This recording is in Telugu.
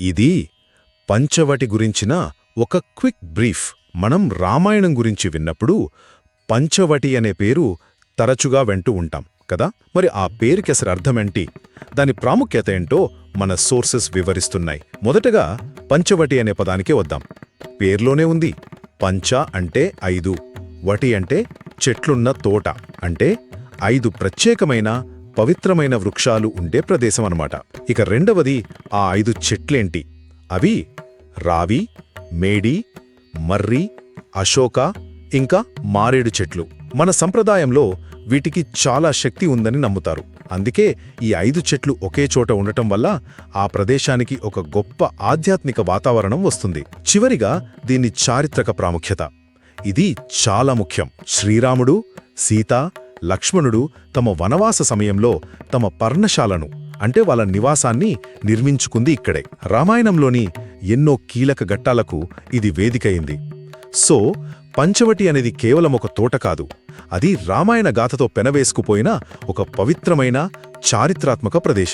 ఇది పంచవటి గురించిన ఒక క్విక్ బ్రీఫ్. మనం రామాయణం గురించి విన్నప్పుడు పంచవటి అనే పేరు తరచుగా వెంటూ ఉంటాం కదా? మరి ఆ పేరుకి అసలు అర్థమేంటి? దాని ప్రాముఖ్యత ఏంటో మన సోర్సెస్ వివరిస్తున్నాయి. మొదటగా పంచవటి అనే పదానికే వద్దాం. పేర్లోనే ఉంది. పంచ అంటే ఐదు వటి అంటే చెట్లున్న తోట అంటే ఐదు ప్రత్యేకమైన పవిత్రమైన వృక్షాలు ఉండే ప్రదేశం అనమాట ఇక రెండవది ఆ ఐదు చెట్లేంటి? అవి రావి మేడి మర్రి అశోక ఇంకా మారేడు చెట్లు. మన సంప్రదాయంలో వీటికి చాలా శక్తి ఉందని నమ్ముతారు. అందుకే ఈ ఐదు చెట్లు ఒకే చోట ఉండటం వల్ల ఆ ప్రదేశానికి ఒక గొప్ప ఆధ్యాత్మిక వాతావరణం వస్తుంది. చివరిగా దీని చారిత్రక ప్రాముఖ్యత. ఇది చాలా ముఖ్యం. శ్రీరాముడు సీత లక్ష్మణుడు తమ వనవాస సమయంలో తమ పర్ణశాలను అంటే వాళ్ళ నివాసాన్ని నిర్మించుకుంది ఇక్కడే. రామాయణంలోని ఎన్నో కీలక ఘట్టాలకు ఇది వేదికయింది. సో పంచవటి అనేది కేవలం ఒక తోట కాదు అది రామాయణ గాథతో పెనవేసుకుపోయిన ఒక పవిత్రమైన చారిత్రాత్మక ప్రదేశం.